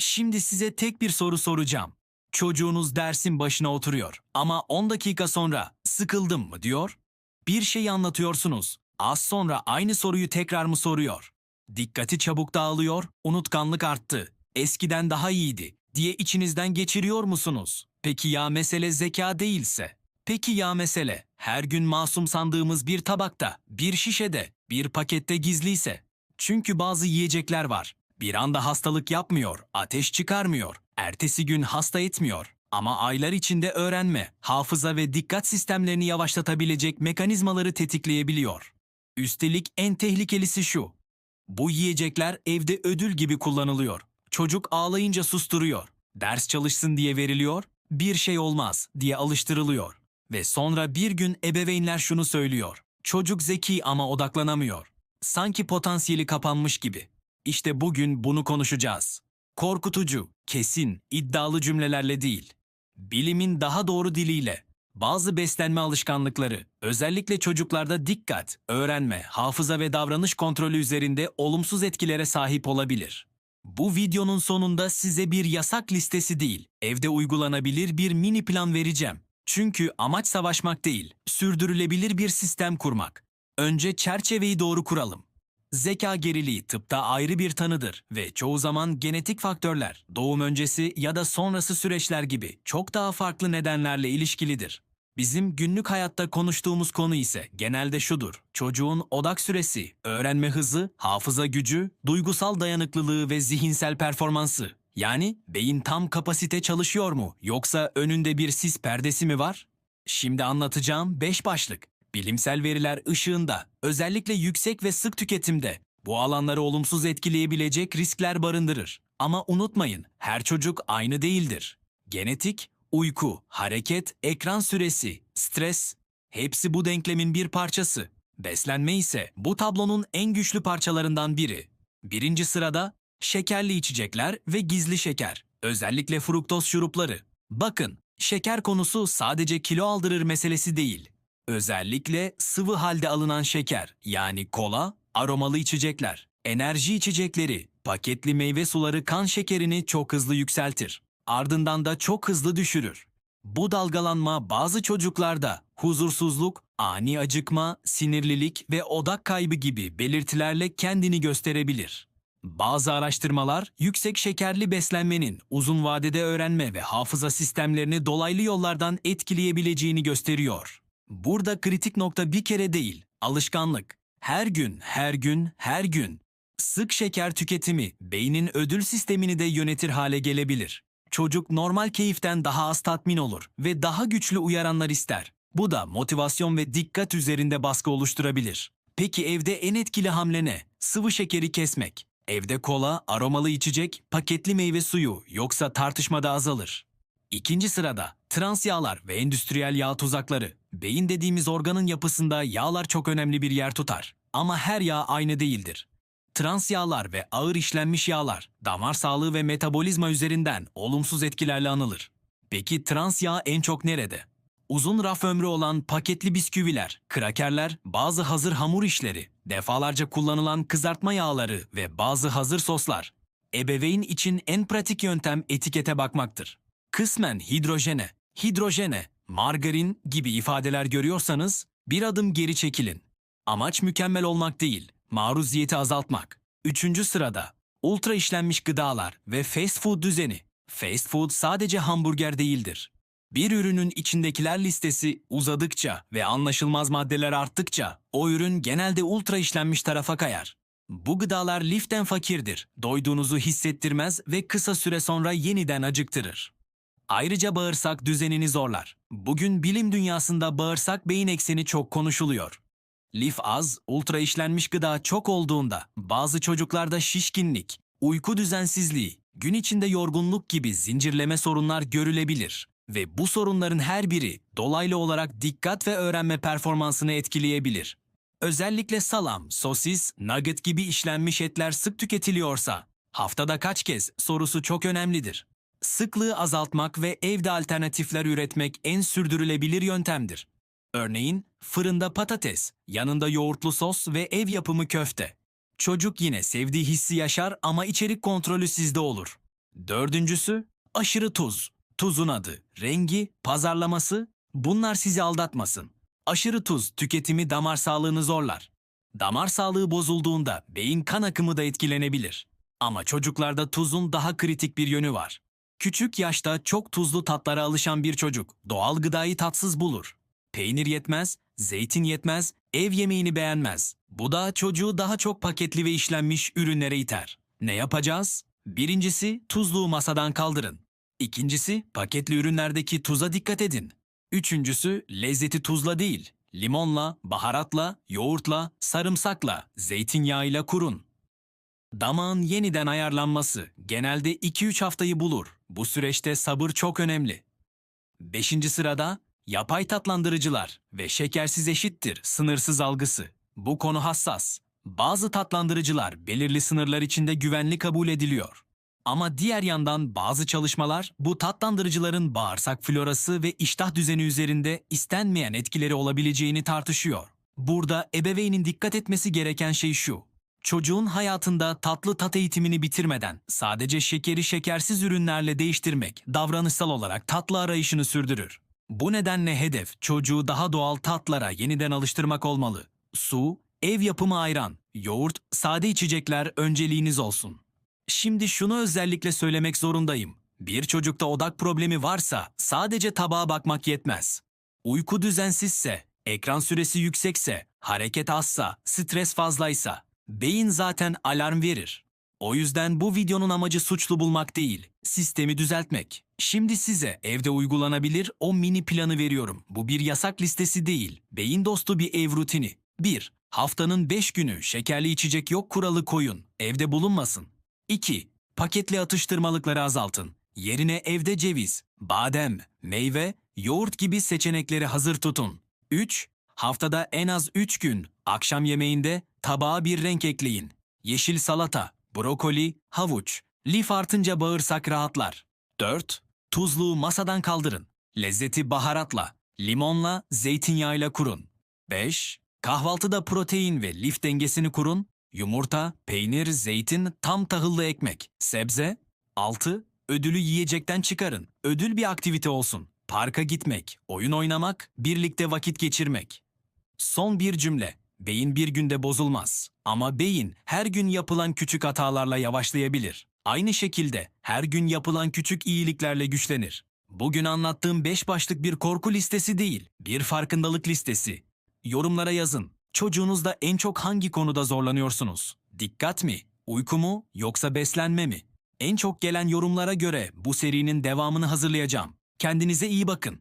Şimdi size tek bir soru soracağım. Çocuğunuz dersin başına oturuyor ama 10 dakika sonra sıkıldım mı diyor. Bir şey anlatıyorsunuz. Az sonra aynı soruyu tekrar mı soruyor? Dikkati çabuk dağılıyor, unutkanlık arttı. Eskiden daha iyiydi diye içinizden geçiriyor musunuz? Peki ya mesele zeka değilse? Peki ya mesele her gün masum sandığımız bir tabakta, bir şişede, bir pakette gizliyse? Çünkü bazı yiyecekler var. Bir anda hastalık yapmıyor, ateş çıkarmıyor, ertesi gün hasta etmiyor. Ama aylar içinde öğrenme, hafıza ve dikkat sistemlerini yavaşlatabilecek mekanizmaları tetikleyebiliyor. Üstelik en tehlikelisi şu. Bu yiyecekler evde ödül gibi kullanılıyor. Çocuk ağlayınca susturuyor. Ders çalışsın diye veriliyor, bir şey olmaz diye alıştırılıyor. Ve sonra bir gün ebeveynler şunu söylüyor. Çocuk zeki ama odaklanamıyor. Sanki potansiyeli kapanmış gibi. İşte bugün bunu konuşacağız. Korkutucu, kesin, iddialı cümlelerle değil. Bilimin daha doğru diliyle. Bazı beslenme alışkanlıkları, özellikle çocuklarda dikkat, öğrenme, hafıza ve davranış kontrolü üzerinde olumsuz etkilere sahip olabilir. Bu videonun sonunda size bir yasak listesi değil, evde uygulanabilir bir mini plan vereceğim. Çünkü amaç savaşmak değil, sürdürülebilir bir sistem kurmak. Önce çerçeveyi doğru kuralım. Zeka geriliği tıpta ayrı bir tanıdır ve çoğu zaman genetik faktörler, doğum öncesi ya da sonrası süreçler gibi çok daha farklı nedenlerle ilişkilidir. Bizim günlük hayatta konuştuğumuz konu ise genelde şudur. Çocuğun odak süresi, öğrenme hızı, hafıza gücü, duygusal dayanıklılığı ve zihinsel performansı. Yani beyin tam kapasite çalışıyor mu yoksa önünde bir sis perdesi mi var? Şimdi anlatacağım 5 başlık. Bilimsel veriler ışığında, özellikle yüksek ve sık tüketimde bu alanları olumsuz etkileyebilecek riskler barındırır. Ama unutmayın, her çocuk aynı değildir. Genetik, uyku, hareket, ekran süresi, stres hepsi bu denklemin bir parçası. Beslenme ise bu tablonun en güçlü parçalarından biri. Birinci sırada şekerli içecekler ve gizli şeker, özellikle fruktoz şurupları. Bakın, şeker konusu sadece kilo aldırır meselesi değil. Özellikle sıvı halde alınan şeker yani kola, aromalı içecekler, enerji içecekleri, paketli meyve suları kan şekerini çok hızlı yükseltir. Ardından da çok hızlı düşürür. Bu dalgalanma bazı çocuklarda huzursuzluk, ani acıkma, sinirlilik ve odak kaybı gibi belirtilerle kendini gösterebilir. Bazı araştırmalar yüksek şekerli beslenmenin uzun vadede öğrenme ve hafıza sistemlerini dolaylı yollardan etkileyebileceğini gösteriyor. Burada kritik nokta bir kere değil, alışkanlık. Her gün, her gün, her gün. Sık şeker tüketimi beynin ödül sistemini de yönetir hale gelebilir. Çocuk normal keyiften daha az tatmin olur ve daha güçlü uyaranlar ister. Bu da motivasyon ve dikkat üzerinde baskı oluşturabilir. Peki evde en etkili hamle ne? Sıvı şekeri kesmek. Evde kola, aromalı içecek, paketli meyve suyu yoksa tartışmada azalır. İkinci sırada trans yağlar ve endüstriyel yağ tuzakları. Beyin dediğimiz organın yapısında yağlar çok önemli bir yer tutar. Ama her yağ aynı değildir. Trans yağlar ve ağır işlenmiş yağlar damar sağlığı ve metabolizma üzerinden olumsuz etkilerle anılır. Peki trans yağ en çok nerede? Uzun raf ömrü olan paketli bisküviler, krakerler, bazı hazır hamur işleri, defalarca kullanılan kızartma yağları ve bazı hazır soslar. Ebeveyn için en pratik yöntem etikete bakmaktır. Kısmen hidrojene, hidrojene, margarin gibi ifadeler görüyorsanız bir adım geri çekilin. Amaç mükemmel olmak değil, maruziyeti azaltmak. Üçüncü sırada ultra işlenmiş gıdalar ve fast food düzeni. Fast food sadece hamburger değildir. Bir ürünün içindekiler listesi uzadıkça ve anlaşılmaz maddeler arttıkça o ürün genelde ultra işlenmiş tarafa kayar. Bu gıdalar liften fakirdir, doyduğunuzu hissettirmez ve kısa süre sonra yeniden acıktırır. Ayrıca bağırsak düzenini zorlar. Bugün bilim dünyasında bağırsak beyin ekseni çok konuşuluyor. Lif az, ultra işlenmiş gıda çok olduğunda bazı çocuklarda şişkinlik, uyku düzensizliği, gün içinde yorgunluk gibi zincirleme sorunlar görülebilir ve bu sorunların her biri dolaylı olarak dikkat ve öğrenme performansını etkileyebilir. Özellikle salam, sosis, nugget gibi işlenmiş etler sık tüketiliyorsa, haftada kaç kez sorusu çok önemlidir. Sıklığı azaltmak ve evde alternatifler üretmek en sürdürülebilir yöntemdir. Örneğin fırında patates, yanında yoğurtlu sos ve ev yapımı köfte. Çocuk yine sevdiği hissi yaşar ama içerik kontrolü sizde olur. Dördüncüsü aşırı tuz. Tuzun adı, rengi, pazarlaması bunlar sizi aldatmasın. Aşırı tuz tüketimi damar sağlığını zorlar. Damar sağlığı bozulduğunda beyin kan akımı da etkilenebilir. Ama çocuklarda tuzun daha kritik bir yönü var. Küçük yaşta çok tuzlu tatlara alışan bir çocuk doğal gıdayı tatsız bulur. Peynir yetmez, zeytin yetmez, ev yemeğini beğenmez. Bu da çocuğu daha çok paketli ve işlenmiş ürünlere iter. Ne yapacağız? Birincisi tuzluğu masadan kaldırın. İkincisi paketli ürünlerdeki tuza dikkat edin. Üçüncüsü lezzeti tuzla değil, limonla, baharatla, yoğurtla, sarımsakla, zeytinyağıyla kurun. Damağın yeniden ayarlanması genelde 2-3 haftayı bulur. Bu süreçte sabır çok önemli. Beşinci sırada yapay tatlandırıcılar ve şekersiz eşittir sınırsız algısı. Bu konu hassas. Bazı tatlandırıcılar belirli sınırlar içinde güvenli kabul ediliyor. Ama diğer yandan bazı çalışmalar bu tatlandırıcıların bağırsak florası ve iştah düzeni üzerinde istenmeyen etkileri olabileceğini tartışıyor. Burada ebeveynin dikkat etmesi gereken şey şu. Çocuğun hayatında tatlı tat eğitimini bitirmeden sadece şekeri şekersiz ürünlerle değiştirmek davranışsal olarak tatlı arayışını sürdürür. Bu nedenle hedef çocuğu daha doğal tatlara yeniden alıştırmak olmalı. Su, ev yapımı ayran, yoğurt, sade içecekler önceliğiniz olsun. Şimdi şunu özellikle söylemek zorundayım. Bir çocukta odak problemi varsa sadece tabağa bakmak yetmez. Uyku düzensizse, ekran süresi yüksekse, hareket azsa, stres fazlaysa, beyin zaten alarm verir. O yüzden bu videonun amacı suçlu bulmak değil, sistemi düzeltmek. Şimdi size evde uygulanabilir o mini planı veriyorum. Bu bir yasak listesi değil, beyin dostu bir ev rutini. 1. Haftanın 5 günü şekerli içecek yok kuralı koyun, evde bulunmasın. 2. Paketli atıştırmalıkları azaltın. Yerine evde ceviz, badem, meyve, yoğurt gibi seçenekleri hazır tutun. 3. Haftada en az 3 gün akşam yemeğinde tabağa bir renk ekleyin. Yeşil salata, brokoli, havuç. Lif artınca bağırsak rahatlar. 4. Tuzluğu masadan kaldırın. Lezzeti baharatla, limonla, zeytinyağıyla kurun. 5. Kahvaltıda protein ve lif dengesini kurun. Yumurta, peynir, zeytin, tam tahıllı ekmek, sebze. 6. Ödülü yiyecekten çıkarın. Ödül bir aktivite olsun. Parka gitmek, oyun oynamak, birlikte vakit geçirmek. Son bir cümle. Beyin bir günde bozulmaz. Ama beyin her gün yapılan küçük hatalarla yavaşlayabilir. Aynı şekilde her gün yapılan küçük iyiliklerle güçlenir. Bugün anlattığım 5 başlık bir korku listesi değil, bir farkındalık listesi. Yorumlara yazın. Çocuğunuzda en çok hangi konuda zorlanıyorsunuz? Dikkat mi? Uyku mu? Yoksa beslenme mi? En çok gelen yorumlara göre bu serinin devamını hazırlayacağım. Kendinize iyi bakın.